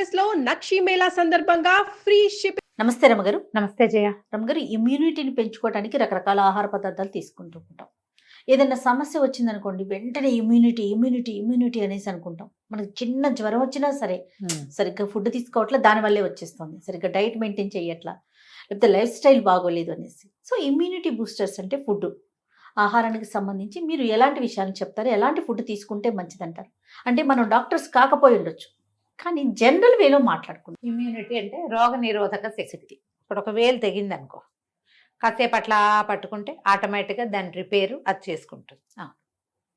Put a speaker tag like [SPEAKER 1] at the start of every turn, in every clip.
[SPEAKER 1] కాంప్లెక్స్లో నక్షి మేళా సందర్భంగా free ship
[SPEAKER 2] నమస్తే రమగారు.
[SPEAKER 3] నమస్తే జయ.
[SPEAKER 2] రమగారు ఇమ్యూనిటీని పెంచుకోవడానికి రకరకాల ఆహార పదార్థాలు తీసుకుంటూ ఉంటాం ఏదైనా సమస్య వచ్చిందనుకోండి వెంటనే ఇమ్యూనిటీ ఇమ్యూనిటీ ఇమ్యూనిటీ అనేసి అనుకుంటాం. మనకి చిన్న జ్వరం వచ్చినా సరే సరిగ్గా ఫుడ్ తీసుకోవట్లే దానివల్లే వచ్చేస్తుంది. సరిగ్గా డైట్ మెయింటైన్ చేయట్లా లేకపోతే లైఫ్ స్టైల్ బాగోలేదు అనేసి. సో ఇమ్యూనిటీ బూస్టర్స్ అంటే ఫుడ్ ఆహారానికి సంబంధించి మీరు ఎలాంటి విషయాలు చెప్తారు ఎలాంటి ఫుడ్ తీసుకుంటే మంచిదంటారు? అంటే మనం డాక్టర్స్ కాకపోయి ఉండొచ్చు. కానీ జనరల్ వేలో మాట్లాడుకుంటాం
[SPEAKER 3] ఇమ్యూనిటీ అంటే రోగ నిరోధక శక్తి. ఇప్పుడు ఒక వేలు తెగింది అనుకో కాసేపు అట్లా పట్టుకుంటే ఆటోమేటిక్గా దాని రిపేరు అది చేసుకుంటుంది.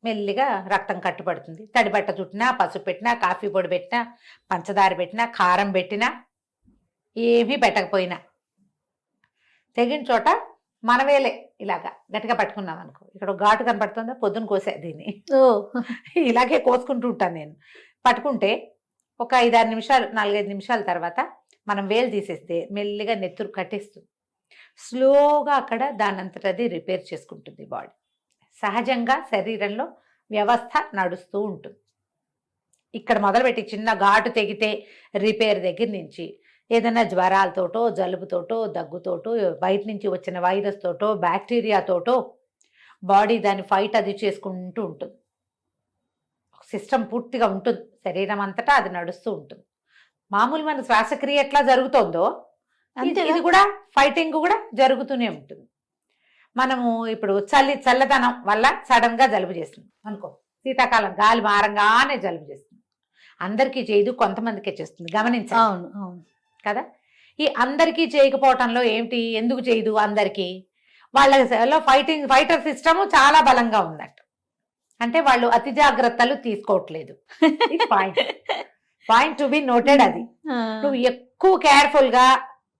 [SPEAKER 3] మెల్లిగా రక్తం కట్టుబడుతుంది. తడిబట్ట చుట్టినా పసుపు పెట్టినా కాఫీ పొడి పెట్టినా పంచదార పెట్టినా కారం పెట్టినా ఏమీ పెట్టకపోయినా తెగిన చోట మనవేలే ఇలాగా గట్టిగా పట్టుకున్నాం అనుకో. ఇక్కడ ఘాటు కనపడుతుందా? పొద్దున కోసే దీన్ని.
[SPEAKER 2] ఓ.
[SPEAKER 3] ఇలాగే కోసుకుంటూ ఉంటాను నేను. పట్టుకుంటే ఒక ఐదారు నిమిషాలు నాలుగైదు నిమిషాల తర్వాత మనం వేలు తీసేస్తే మెల్లిగా నెత్తురు కట్టేస్తుంది. స్లోగా అక్కడ దానంతట అది రిపేర్ చేసుకుంటుంది బాడీ. సహజంగా శరీరంలో వ్యవస్థ నడుస్తూ ఉంటుంది. ఇక్కడ మొదలుపెట్టి చిన్న ఘాటు తెగితే రిపేర్ దగ్గర నుంచి ఏదైనా జ్వరాలతోటో జలుబుతోటో దగ్గుతోటో బయట నుంచి వచ్చిన వైరస్ తోటో బ్యాక్టీరియాతోటో బాడీ దాని ఫైట్ అది చేసుకుంటూ ఉంటుంది. సిస్టమ్ పూర్తిగా ఉంటుంది. శరీరం అంతటా అది నడుస్తూ ఉంటుంది. మామూలు మన శ్వాసక్రియ ఎట్లా జరుగుతుందో ఇది- కూడా ఫైటింగ్ కూడా జరుగుతూనే ఉంటుంది. మనము ఇప్పుడు చలి చల్లదనం వల్ల సడన్గా జలుబు చేస్తుంది. అనుకో శీతాకాలం గాలి మారంగానే జలుబు చేస్తుంది. అందరికీ చేయదు కొంతమందికే చేస్తుంది. గమనించాలి
[SPEAKER 2] అవును అవును.
[SPEAKER 3] కదా? ఈ అందరికీ చేయకపోవటంలో ఏంటి ఎందుకు చేయదు అందరికీ? వాళ్ళలో ఫైటింగ్ ఫైటర్ సిస్టమ్ చాలా బలంగా ఉందట. అంటే వాళ్ళు అతి జాగ్రత్తలు తీసుకోవట్లేదు. Point point to be noted అది. నువ్వు ఎక్కువ కేర్ఫుల్గా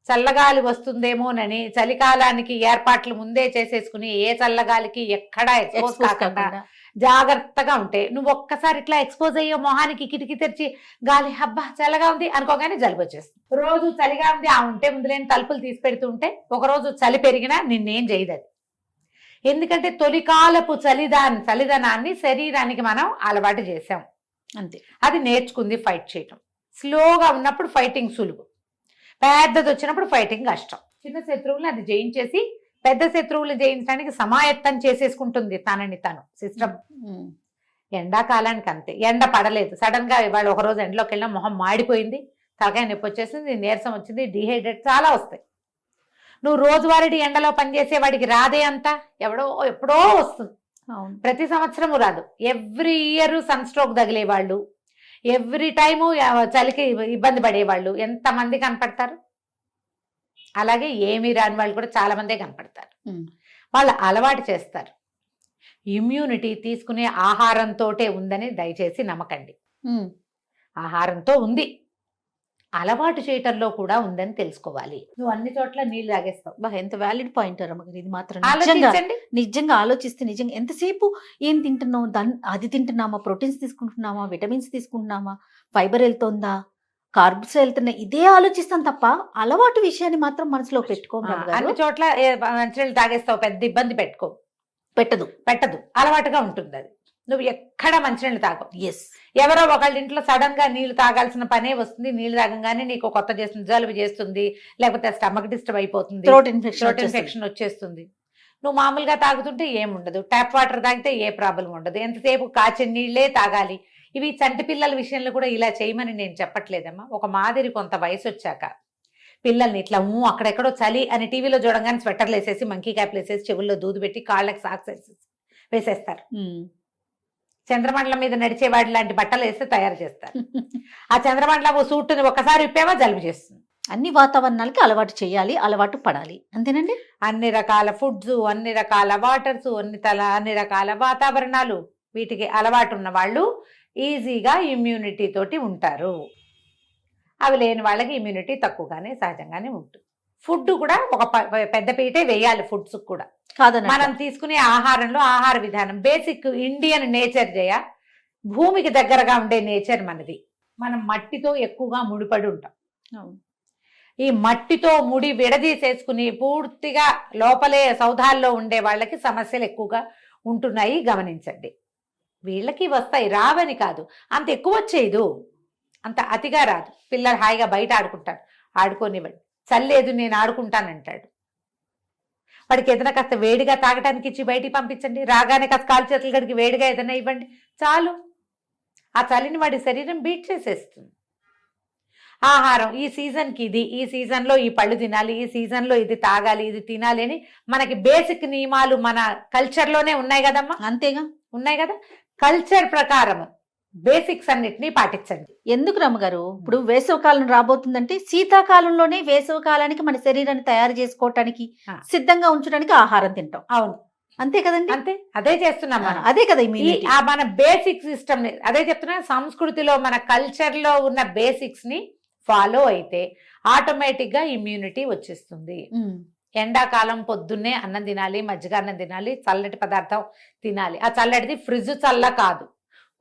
[SPEAKER 3] చల్లగాలి వస్తుందేమోనని చలికాలానికి ఏర్పాట్లు ముందే చేసేసుకుని ఏ చల్లగాలికి ఎక్కడా ఎక్స్పోజ్ కాకుండా. జాగ్రత్తగా ఉంటే నువ్వు ఒక్కసారి ఇట్లా ఎక్స్పోజ్ అయ్యో మొహానికి కిటికీ తెరిచి గాలి హబ్బా చల్లగా ఉంది అనుకోగానే జలుబు వచ్చేస్తుంది. రోజు చలిగా ఉంది ఆ ఉంటే ముందులేని తలుపులు తీసి పెడుతుంటే ఒక రోజు చలి పెరిగినా నిన్నేం చేయదు అది. ఎందుకంటే తొలికాలపు చలిదాన్ని చలిదనాన్ని శరీరానికి మనం అలవాటు చేసాం
[SPEAKER 2] అంతే.
[SPEAKER 3] అది నేర్చుకుంది ఫైట్ చేయటం. స్లోగా ఉన్నప్పుడు ఫైటింగ్ సులువు. పెద్దది వచ్చినప్పుడు ఫైటింగ్ కష్టం. చిన్న శత్రువులను అది జయించేసి పెద్ద శత్రువులు జయించడానికి సమాయత్తం చేసేసుకుంటుంది తనని తను సిస్టమ్. ఎండాకాలానికి అంతే. ఎండ పడలేదు. సడన్గా ఇవాళ ఒక రోజు ఎండలోకి వెళ్ళినా మొహం మాడిపోయింది. తలకాయ నొప్పి వచ్చేసింది నీరసం వచ్చింది డిహైడ్రేట్ చాలా వస్తాయి. నువ్వు రోజువారీ ఎండలో పనిచేసే వాడికి రాదే అంత? ఎవడో ఎప్పుడో వస్తుంది. ప్రతి సంవత్సరము రాదు. ఎవ్రీ ఇయర్ సన్ స్ట్రోక్ తగిలేవాళ్ళు. ఎవ్రీ టైము చలికి ఇబ్బంది పడేవాళ్ళు. ఎంతమంది కనపడతారు? అలాగే ఏమీ రాని వాళ్ళు కూడా చాలా మందే కనపడతారు. వాళ్ళు అలవాటు చేస్తారు. ఇమ్యూనిటీ తీసుకునే ఆహారంతోటే ఉందని దయచేసి నమ్మకండి. ఆహారంతో ఉంది. అలవాటు చేయటంలో కూడా ఉందని తెలుసుకోవాలి. నువ్వు అన్ని చోట్ల నీళ్ళు తాగేస్తావు.
[SPEAKER 2] బా ఎంత వ్యాలిడ్ పాయింట్ ఇది మాత్రం నిజంగా
[SPEAKER 3] ఆలోచించండి.
[SPEAKER 2] నిజంగా ఆలోచిస్తే నిజంగా ఎంతసేపు ఏం తింటున్నాం దాన్ని అది తింటున్నామా? ప్రోటీన్స్ తీసుకుంటున్నామా? విటమిన్స్ తీసుకుంటున్నామా? ఫైబర్ వెళ్తుందా? కార్బ్స్ వెళ్తున్నాయి? ఇదే ఆలోచిస్తాం తప్ప అలవాటు విషయాన్ని మాత్రం మనసులో
[SPEAKER 3] అన్ని చోట్ల ఏ, మంచినీళ్ళు తాగేస్తావు పెద్ద ఇబ్బంది పెట్టుకో.
[SPEAKER 2] పెట్టదు.
[SPEAKER 3] పెట్టదు. అలవాటుగా ఉంటుంది అది. నువ్వు ఎక్కడ మంచినీళ్ళు తాగవు.
[SPEAKER 2] ఎస్
[SPEAKER 3] ఎవరో ఒకళ్ళ ఇంట్లో సడన్గా నీళ్ళు తాగాల్సిన పనే వస్తుంది. నీళ్ళు తాగంగానే నీకు కొత్త చేస్తుంది జలుబు చేస్తుంది లేకపోతే స్టమక్ డిస్టర్బ్ అయిపోతుంది.
[SPEAKER 2] థ్రోట్ ఇన్ఫెక్షన్
[SPEAKER 3] థ్రోట్ ఇన్ఫెక్షన్ వచ్చేస్తుంది. నువ్వు మామూలుగా తాగుతుంటే ఏముండదు ట్యాప్ వాటర్ తాగితే ఏ ప్రాబ్లం ఉండదు. ఎంతసేపు కాచిన నీళ్ళే తాగాలి. ఇవి చంటి పిల్లల విషయంలో కూడా ఇలా చేయమని నేను చెప్పట్లేదమ్మా. ఒక మాదిరి కొంత వయసు వచ్చాక పిల్లల్ని ఇట్లా ఊ అక్కడెక్కడో చలి అని టీవీలో చూడంగానే స్వెటర్లు వేసేసి మంకీ క్యాప్లు వేసేసి చెవుల్లో దూది పెట్టి కాళ్ళకి సాక్స్ వేసేసి వేసేస్తారు. చంద్రమండలం మీద నడిచేవాడి లాంటి బట్టలు వేస్తే తయారు చేస్తారు. ఆ చంద్రమండలం సూట్ని ఒకసారి విప్పేవా జలుబు చేస్తుంది.
[SPEAKER 2] అన్ని వాతావరణాలకి అలవాటు చేయాలి అలవాటు పడాలి. అంతేనండి?
[SPEAKER 3] అన్ని రకాల ఫుడ్స్ అన్ని రకాల వాటర్స్ అన్ని తల అన్ని రకాల వాతావరణాలు వీటికి అలవాటు ఉన్న వాళ్ళు ఈజీగా ఇమ్యూనిటీ తోటి ఉంటారు. అవి లేని వాళ్ళకి ఇమ్యూనిటీ తక్కువగానే సహజంగానే ఉంటుంది. ఫుడ్ కూడా ఒక పెద్ద పీటే వేయాలి ఫుడ్స్ కూడా.
[SPEAKER 2] కాదని
[SPEAKER 3] మనం తీసుకునే ఆహారంలో ఆహార విధానం బేసిక్ ఇండియన్ నేచర్ జయ భూమికి దగ్గరగా ఉండే నేచర్ మనది. మనం మట్టితో ఎక్కువగా ముడిపడి ఉంటాం. ఈ మట్టితో ముడి విడదీసేసుకుని పూర్తిగా లోపలే సౌధాల్లో ఉండే వాళ్ళకి సమస్యలు ఎక్కువగా ఉంటున్నాయి గమనించండి. వీళ్ళకి వస్తాయి రావని కాదు. అంత ఎక్కువ వచ్చేదు అంత అతిగా రాదు. పిల్లలు హాయిగా బయట ఆడుకుంటారు. ఆడుకోనివ్వండి. చల్లేదు నేను ఆడుకుంటానంటాడు. వాడికి ఏదైనా కాస్త వేడిగా తాగడానికి ఇచ్చి బయటికి పంపించండి. రాగానే కాస్త కాలు చేతులు గడికి వేడిగా ఏదైనా ఇవ్వండి. చాలు. ఆ చలిని వాడి శరీరం బీట్ చేసేస్తుంది. ఆహారం ఈ సీజన్కి ఇది ఈ సీజన్లో ఈ పళ్ళు తినాలి ఈ సీజన్లో ఇది తాగాలి ఇది తినాలి అని మనకి బేసిక్ నియమాలు మన కల్చర్లోనే ఉన్నాయి కదమ్మా?
[SPEAKER 2] అంతేగా.
[SPEAKER 3] ఉన్నాయి కదా? కల్చర్ ప్రకారం బేసిక్స్ అన్నిటినీ పాటించండి.
[SPEAKER 2] ఎందుకు రమ్మగారు? ఇప్పుడు వేసవికాలం రాబోతుందంటే శీతాకాలంలోనే వేసవికాలానికి మన శరీరాన్ని తయారు చేసుకోవటానికి. సిద్ధంగా ఉంచడానికి ఆహారం తింటాం.
[SPEAKER 3] అవును.
[SPEAKER 2] అంతే కదండి?
[SPEAKER 3] అంతే. అదే చేస్తున్నాం మనం.
[SPEAKER 2] అదే కదా
[SPEAKER 3] మన బేసిక్ సిస్టమ్ అదే చెప్తున్నా సంస్కృతిలో మన కల్చర్లో ఉన్న బేసిక్స్ని ఫాలో అయితే ఆటోమేటిక్గా ఇమ్యూనిటీ వచ్చేస్తుంది. ఎండాకాలం పొద్దున్నే అన్నం తినాలి మజ్జిగ అన్నం తినాలి చల్లటి పదార్థం తినాలి. ఆ చల్లటిది ఫ్రిడ్జ్ చల్ల కాదు.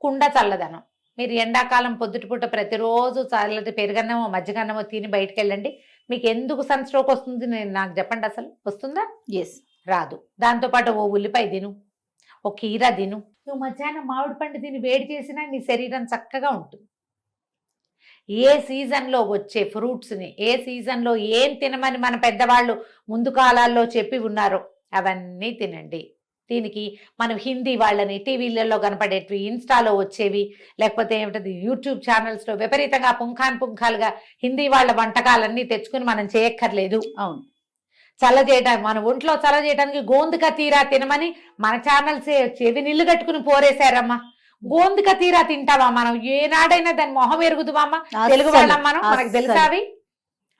[SPEAKER 3] కుండ చల్లదనం. మీరు ఎండాకాలం పొద్దుటిపూట ప్రతిరోజు చల్లటి పెరుగన్నమో మజ్జిగన్నమో తిని బయటకు వెళ్ళండి మీకు ఎందుకు సన్ స్ట్రోక్ వస్తుంది? నేను నాకు చెప్పండి అసలు. వస్తుందా?
[SPEAKER 2] Yes.
[SPEAKER 3] రాదు. దాంతోపాటు ఓ ఉల్లిపాయ తిను. ఓ కీర తిను. నువ్వు మధ్యాహ్నం మామిడి పండు తిని వేడి చేసినా నీ శరీరం చక్కగా ఉంటుంది. ఏ సీజన్లో వచ్చే ఫ్రూట్స్ని ఏ సీజన్లో ఏం తినమని మన పెద్దవాళ్ళు ముందు కాలాల్లో చెప్పి ఉన్నారో అవన్నీ తినండి. దీనికి మనం హిందీ వాళ్ళని టీవీలలో కనపడేటివి ఇన్స్టాలో వచ్చేవి లేకపోతే ఏమిటది యూట్యూబ్ ఛానల్స్లో విపరీతంగా పుంఖాన్ పుంఖాలుగా హిందీ వాళ్ళ వంటకాలన్నీ తెచ్చుకుని మనం చేయక్కర్లేదు.
[SPEAKER 2] అవును.
[SPEAKER 3] చల్ల చేయడానికి మన ఒంట్లో చల్ల చేయడానికి గోందుక తీరా తినమని మన ఛానల్స్ చెవి నిల్లు కట్టుకుని పోరేశారమ్మా. గోందుక తీరా తింటావా మనం? ఏనాడైనా దాని మొహం ఎరుగుదువమ్మా? తెలుగు వాళ్ళం మనం మనకు
[SPEAKER 2] అస్సలు.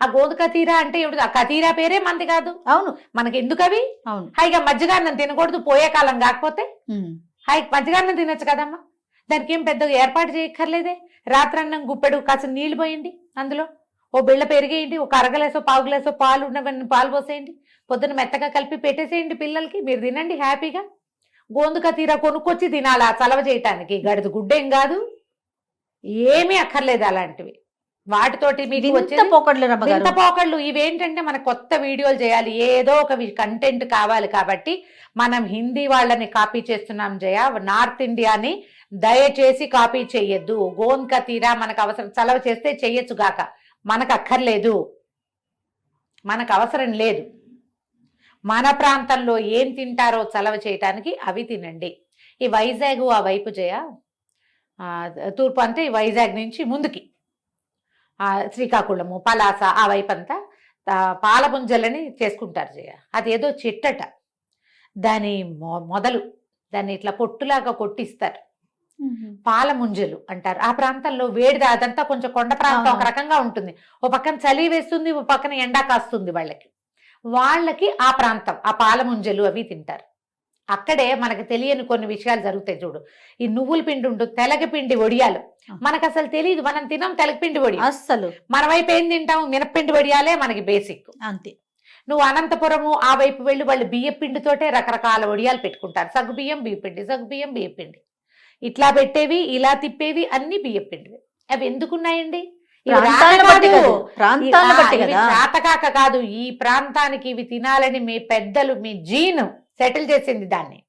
[SPEAKER 3] ఆ గోందుక తీరా అంటే ఏమిటి? ఆ కతీరా పేరే మంది కాదు.
[SPEAKER 2] అవును.
[SPEAKER 3] మనకి ఎందుకు అవి
[SPEAKER 2] అవును.
[SPEAKER 3] హాయిగా మజ్జిగాన్నం తినకూడదు పోయే కాలం కాకపోతే. హాయి మజ్జిగాన్నం తినొచ్చు కదమ్మా. దానికి ఏం పెద్దగా ఏర్పాటు చేయక్కర్లేదే. రాత్రన్నం గుప్పెడు కాస్త నీళ్ళు పోయండి అందులో. ఓ బిళ్ళ పెరిగేయండి ఒక అరగలేసో పావు గ్లాసో పాలు ఉన్నవన్నీ పాలు పోసేయండి. పొద్దున మెత్తగా కలిపి పెట్టేసేయండి పిల్లలకి మీరు తినండి హ్యాపీగా. గోందుక తీర కొనుక్కొచ్చి తినాలా చలవ చేయటానికి? గడిది గుడ్డేం కాదు. ఏమీ అక్కర్లేదు అలాంటివి. వాటితోటి మీకు
[SPEAKER 2] వింత
[SPEAKER 3] వచ్చేది
[SPEAKER 2] పోకడ్లు
[SPEAKER 3] వింత పోకళ్ళు ఇవేంటంటే మన కొత్త వీడియోలు చేయాలి ఏదో ఒక కంటెంట్ కావాలి కాబట్టి మనం హిందీ వాళ్ళని కాపీ చేస్తున్నాం జయ నార్త్ ఇండియాని దయచేసి కాపీ చెయ్యొద్దు. గోన్క తీరా మనకు అవసరం చలవ చేస్తే చెయ్యొచ్చు గాక. మనకు అక్కర్లేదు. మనకు అవసరం లేదు. మన ప్రాంతంలో ఏం తింటారో చలవ చేయటానికి అవి తినండి. ఈ వైజాగ్ ఆ వైపు జయ తూర్పు అంటే ఈ వైజాగ్ నుంచి ముందుకి. శ్రీకాకుళము పలాస ఆ వైపు అంతా ఆ, పాలపుంజలని చేసుకుంటారు జయ. అదేదో చెట్టట. దాని మొ- మొదలు దాన్ని ఇట్లా పొట్టులాగా కొట్టిస్తారు.
[SPEAKER 2] ఉమ్.
[SPEAKER 3] పాల ముంజలు అంటారు. ఆ ప్రాంతంలో వేడిది అదంతా కొంచెం కొండ ప్రాంతం. ఒక రకంగా ఉంటుంది. ఓ పక్కన చలి వేస్తుంది ఓ పక్కన ఎండా కాస్తుంది వాళ్ళకి. వాళ్ళకి ఆ ప్రాంతం ఆ పాల ముంజలు అవి తింటారు. అక్కడే మనకు తెలియని కొన్ని విషయాలు జరుగుతాయి చూడు. ఈ నువ్వుల పిండి ఉంటుంది తెలగపిండి వడియాలు. మనకు అసలు తెలియదు మనం తినం తెలగపిండి వడియాలు.
[SPEAKER 2] అస్సలు.
[SPEAKER 3] మన వైపు ఏం తింటాం మినప్పిండి వడియాలే మనకి బేసిక్
[SPEAKER 2] అంతే.
[SPEAKER 3] నువ్వు అనంతపురము ఆ వైపు వెళ్ళి వాళ్ళు బియ్య పిండితోటే రకరకాల వడియాలు పెట్టుకుంటారు. సగ్గు బియ్యం బియ్య పిండి సగ్గు బియ్యం బియ్య పిండి. ఇట్లా పెట్టేవి ఇలా తిప్పేవి అన్ని బియ్య పిండివి. అవి ఎందుకున్నాయండి? చాతకాక కాదు. ఈ ప్రాంతానికి ఇవి తినాలని మీ పెద్దలు మీ జీన్ సెటిల్ చేసింది దాన్ని.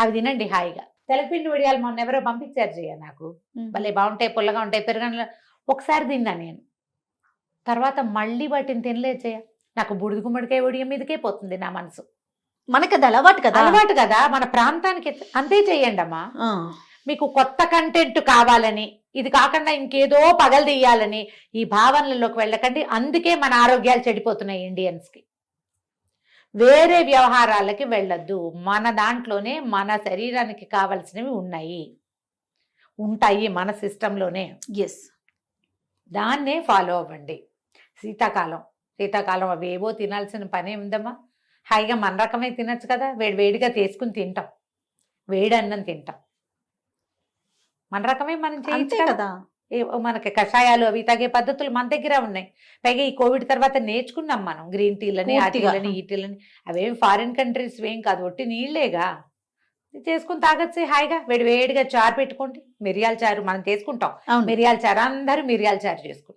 [SPEAKER 3] అవి తినండి హాయిగా. తెలపిండి వడియాలు మొన్న ఎవరో పంపించారు జయ నాకు. భలే బాగుంటాయి పుల్లగా ఉంటాయి పెరగన ఒకసారి తిన్నా నేను. తర్వాత మళ్ళీ వాటిని తినలేదు జయ. నాకు బుడిది గుమ్మడికాయ వడియం మీదకే పోతుంది నా మనసు.
[SPEAKER 2] మనకి అది అలవాటు కదా?
[SPEAKER 3] అలవాటు కదా మన ప్రాంతానికి అంతే చెయ్యండి అమ్మా. మీకు కొత్త కంటెంట్ కావాలని ఇది కాకుండా ఇంకేదో పగలు తీయాలని ఈ భావనలలోకి వెళ్ళకండి. అందుకే మన ఆరోగ్యాలు చెడిపోతున్నాయి ఇండియన్స్కి. వేరే వ్యవహారాలకి వెళ్ళొద్దు. మన దాంట్లోనే మన శరీరానికి కావలసినవి ఉన్నాయి. ఉంటాయి మన సిస్టంలోనే.
[SPEAKER 2] ఎస్
[SPEAKER 3] దాన్నే ఫాలో అవ్వండి. శీతాకాలం. శీతాకాలం అవి ఏవో తినాల్సిన పని ఉందమ్మా. హాయిగా మన రకమే తినచ్చు కదా. వేడి వేడిగా తీసుకుని తింటాం. వేడి అన్నం తింటాం. మన రకమే మనం చేయొచ్చు కదా. మనకి కషాయాలు అవి తగే పద్ధతులు మన దగ్గర ఉన్నాయి. పైగా ఈ కోవిడ్ తర్వాత నేర్చుకున్నాం మనం గ్రీన్ టీలని ఆ. టీలని ఈ టీలని. అవేం ఫారిన్ కంట్రీస్ ఏం కాదు. ఒట్టి నీళ్ళేగా. ఇది చేసుకుని తాగొచ్చే హాయిగా. వేడి వేడిగా చారు పెట్టుకోండి. మిరియాల చారు మనం చేసుకుంటాం. మిరియాల చారు అందరూ మిరియాల చారు చేసుకుంటాం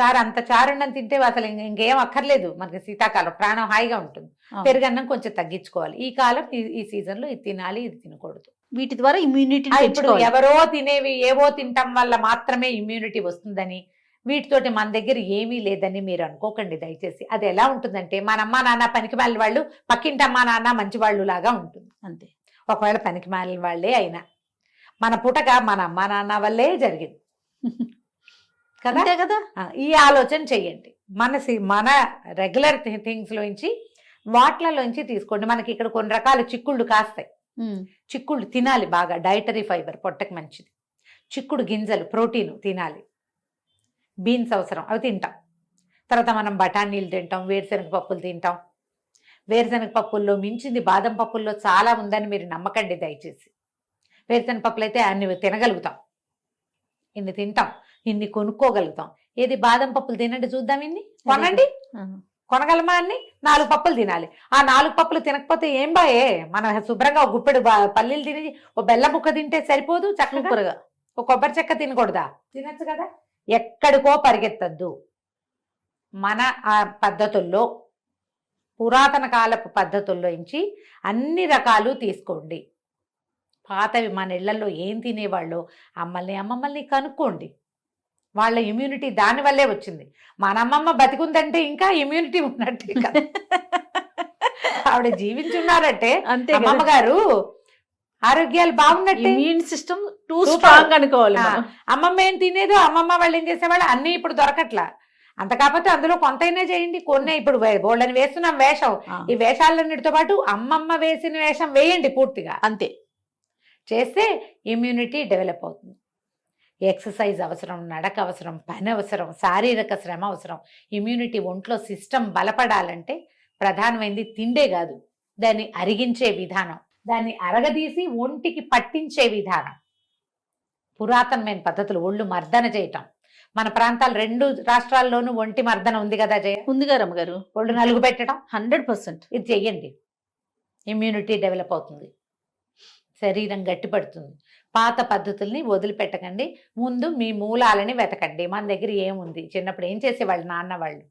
[SPEAKER 3] చారు అంత చారు అన్నం తింటే అసలు ఇంక- ఇంకేం అక్కర్లేదు. మనకి శీతాకాలం ప్రాణం హాయిగా ఉంటుంది. పెరుగన్నం కొంచెం తగ్గించుకోవాలి. ఈ కాలం ఈ- ఈ సీజన్లో ఇది తినాలి ఇది తినకూడదు.
[SPEAKER 2] వీటి ద్వారా ఇమ్యూనిటీ
[SPEAKER 3] ఇప్పుడు ఎవరో తినేవి ఏవో తింటాం వల్ల మాత్రమే ఇమ్యూనిటీ వస్తుందని వీటితోటి మన దగ్గర ఏమీ లేదని మీరు అనుకోకండి దయచేసి. అది ఎలా ఉంటుందంటే మన అమ్మ నాన్న పనికి మాలిన వాళ్ళు పక్కింటి అమ్మ నాన్న మంచి వాళ్ళు లాగా ఉంటుంది.
[SPEAKER 2] అంతే.
[SPEAKER 3] ఒకవేళ పనికి మాలిన వాళ్ళే అయినా. మన పుటక మన అమ్మ నాన్న వల్లే జరిగింది. కదా?
[SPEAKER 2] కదా?
[SPEAKER 3] ఈ ఆలోచన చెయ్యండి మన మన రెగ్యులర్ థింగ్స్ లోంచి వాట్లలోంచి తీసుకోండి. మనకి ఇక్కడ కొన్ని రకాల చిక్కుళ్ళు కాస్తాయి. చిక్కుళ్ళు తినాలి బాగా డైటరీ ఫైబర్ పొట్టకి మంచిది. చిక్కుడు గింజలు ప్రోటీన్ తినాలి. బీన్స్ అవసరం అవి తింటాం. తర్వాత మనం బఠానీలు తింటాం వేరుశనగ పప్పులు తింటాం. వేరుశనగ పప్పుల్లో మించింది బాదం పప్పుల్లో చాలా ఉందని మీరు నమ్మకండి దయచేసి. వేరుశనగ పప్పులు అయితే అన్ని తినగలుగుతాం. ఇన్ని తింటాం ఇన్ని కొనుక్కోగలుగుతాం. ఏది బాదం పప్పులు తినండి చూద్దాం ఇన్ని? కొనండి? కొనగలమా అన్ని? నాలుగు పప్పులు తినాలి. ఆ నాలుగు పప్పులు తినకపోతే ఏం బాయే? మన శుభ్రంగా ఒక గుప్పెడు పల్లీలు తిని ఒక బెల్లం ముక్క తింటే సరిపోదు చక్కగా? ఒక కొబ్బరి చెక్క తినకూడదా? తినచ్చు కదా. ఎక్కడికో పరిగెత్తద్దు. మన ఆ పద్ధతుల్లో పురాతన కాలపు పద్ధతుల్లో నుంచి అన్ని రకాలు తీసుకోండి. పాతవి మన ఇళ్ళలో ఏం తినేవాళ్ళు అమ్మల్ని అమ్మమ్మల్ని కనుక్కోండి. వాళ్ళ ఇమ్యూనిటీ దాని వల్లే వచ్చింది. మన అమ్మమ్మ బతికుందంటే ఇంకా ఇమ్యూనిటీ ఉన్నట్టే కదా ఆవిడ జీవించున్నారంటే
[SPEAKER 2] అంతే
[SPEAKER 3] అమ్మమ్మ గారు ఆరోగ్యాలు బాగున్నట్టే.
[SPEAKER 2] Immune system too. స్ట్రాంగ్ అనుకోవాలి.
[SPEAKER 3] అమ్మమ్మ ఏం తినేదో అమ్మమ్మ వాళ్ళు ఏం చేసేవాళ్ళు? అన్ని ఇప్పుడు దొరకట్లా. అంత కాకపోతే అందులో కొంతైనా చేయండి. కొన్ని ఇప్పుడు బోళ్ళని వేస్తున్నాం వేషం. ఈ వేషాలన్నిటితో పాటు అమ్మమ్మ వేసిన వేషం వేయండి పూర్తిగా.
[SPEAKER 2] అంతే.
[SPEAKER 3] చేస్తే ఇమ్యూనిటీ డెవలప్ అవుతుంది. ఎక్సర్సైజ్ అవసరం నడక అవసరం పని అవసరం శారీరక శ్రమ అవసరం ఇమ్యూనిటీ ఒంట్లో సిస్టమ్ బలపడాలంటే ప్రధానమైనది తిండే కాదు దాన్ని అరిగించే విధానం దాన్ని అరగదీసి ఒంటికి పట్టించే విధానం. పురాతనమైన పద్ధతులు ఒళ్ళు మర్దన చేయటం. మన ప్రాంతాలు రెండు రాష్ట్రాల్లోనూ ఒంటి మర్దన ఉంది కదా జయ?
[SPEAKER 2] ఉందిగా రమ్మగారు.
[SPEAKER 3] ఒళ్ళు నలుగు పెట్టడం?
[SPEAKER 2] Hundred percent.
[SPEAKER 3] ఇది చెయ్యండి. ఇమ్యూనిటీ డెవలప్ అవుతుంది. శరీరం గట్టిపడుతుంది. పాత పద్ధతుల్ని వదిలిపెట్టకండి. ముందు మీ మూలాలని వెతకండి. మన దగ్గర ఏముంది? చిన్నప్పుడు ఏం చేసేవాళ్ళు? నాన్న వాళ్ళు.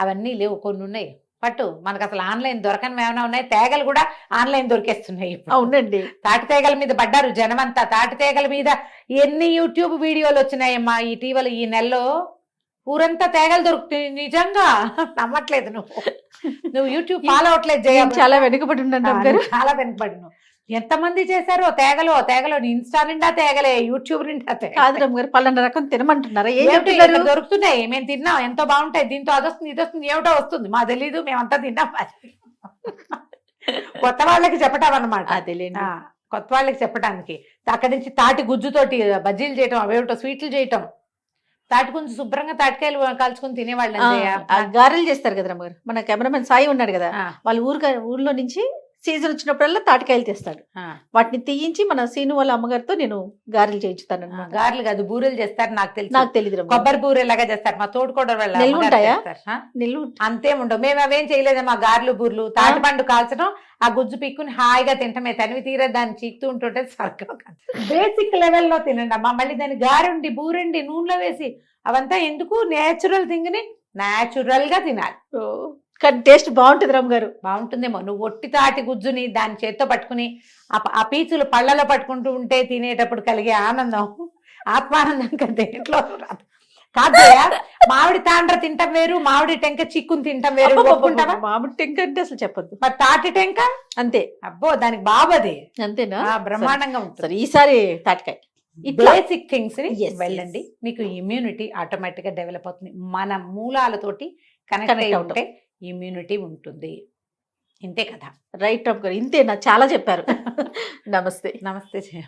[SPEAKER 3] అవన్నీ లేవు. కొన్ని ఉన్నాయి. పట్టు మనకు అసలు ఆన్లైన్ దొరకని ఏమైనా ఉన్నాయి? తేగలు కూడా ఆన్లైన్ దొరికేస్తున్నాయి.
[SPEAKER 2] అవునండి.
[SPEAKER 3] తాటి తేగల మీద పడ్డారు జనమంతా. తాటి తేగల మీద ఎన్ని యూట్యూబ్ వీడియోలు వచ్చినాయమ్మా ఇటీవల ఈ నెలలో? ఊరంతా తేగలు దొరుకుతాయి. నిజంగా? నమ్మట్లేదు నువ్వు. నువ్వు యూట్యూబ్ ఫాలో అవట్లేదు
[SPEAKER 2] చాలా వెనుకబడి ఉన్నాను
[SPEAKER 3] చాలా వెనకబడిను ఎంతమంది చేశారో తేగలో తేగలో ఇన్స్టా నిండా తేగలే యూట్యూబ్ నిండా.
[SPEAKER 2] కాదు రమ్మగారు పలానా రకం తినమంటున్నారా?
[SPEAKER 3] ఏమిటి దొరుకుతున్నాయి? మేము తిన్నాం ఎంతో బాగుంటాయి దీంతో అది వస్తుంది ఇది వస్తుంది ఏమిటో వస్తుంది. మా తెలీదు మేమంతా తిన్నాం కొత్త వాళ్ళకి చెప్పటం అనమాట
[SPEAKER 2] అదేలేండి.
[SPEAKER 3] కొత్త వాళ్ళకి చెప్పడానికి అక్కడి నుంచి తాటి గుజ్జుతోటి బజ్జీలు చేయటం అవేమిటో స్వీట్లు చేయటం. తాటి గుంజు శుభ్రంగా తాటికాయలు కాల్చుకొని తినేవాళ్ళు
[SPEAKER 2] గారెలు చేస్తారు కదా మన కెమెరామెన్ సాయి ఉన్నాడు కదా వాళ్ళ ఊరు ఊర్లో నుంచి సీజన్ వచ్చినప్పుడల్లా తాటికాయలు తెస్తాడు. వాటిని తీయించి మన సీను వాళ్ళ అమ్మగారితో నేను గారెలు చేయించుతాను
[SPEAKER 3] గారెలు కాదు బూరెలు చేస్తారు నాకు తెలుసు.
[SPEAKER 2] నాకు తెలియదు.
[SPEAKER 3] కొబ్బరి బూరెలాగా చేస్తారు. మా తోడుకోవడం వాళ్ళ అమ్మగారు
[SPEAKER 2] ఉంటాయా? నిల్లు
[SPEAKER 3] అంతేం ఉండవు. మేము అవేం చేయలేదు మా గారెలు బూర్లు. తాటి పండు కాల్చడం ఆ గుజ్జు పిక్కుని హాయిగా తింటమే. తనివి తీర దాన్ని చీకుతూ ఉంటుంటే స్వర్గం బేసిక్ లెవెల్లో తినండి అమ్మా. మళ్ళీ దాన్ని గారుండి బూరండి నూనెలో వేసి అవంతా ఎందుకు? నేచురల్ థింగ్ని న్యాచురల్గా తినాలి.
[SPEAKER 2] ఓ, కానీ టేస్ట్ బాగుంటుంది రమ్మ గారు.
[SPEAKER 3] బాగుంటుందేమో. నువ్వు ఒట్టి తాటి గుజ్జుని దాని చేత్తో పట్టుకుని ఆ పీచులు పళ్ళలో పట్టుకుంటూ ఉంటే తినేటప్పుడు కలిగే ఆనందం ఆత్మానందం కదా దేంట్లో రాదు. కాదు మామిడి తాండ్ర తింటాం వేరు మామిడి టెంక చిక్కుని తింటాం వేరు. ఒప్పుకుంటావా?
[SPEAKER 2] మామిడి టెంక అంటే అసలు చెప్పద్దు.
[SPEAKER 3] మరి తాటి టెంక?
[SPEAKER 2] అంతే.
[SPEAKER 3] అబ్బో దానికి బాబది
[SPEAKER 2] అంతేనా?
[SPEAKER 3] ఆ, బ్రహ్మాండంగా ఉంటుంది.
[SPEAKER 2] సరే ఈసారి తాటికాయ. ఇట్లా
[SPEAKER 3] బేసిక్
[SPEAKER 2] థింగ్స్ని
[SPEAKER 3] వెళ్ళండి. మీకు ఇమ్యూనిటీ ఆటోమేటిక్గా డెవలప్ అవుతుంది. మన మూలాలతోటి కనెక్ట్ అయి. ఉంటే ఇమ్యూనిటీ ఉంటుంది. ఇంతే కదా?
[SPEAKER 2] రైట్ రమ్మ గారు ఇంతేనా చాలా చెప్పారు. నమస్తే.
[SPEAKER 3] నమస్తే జయ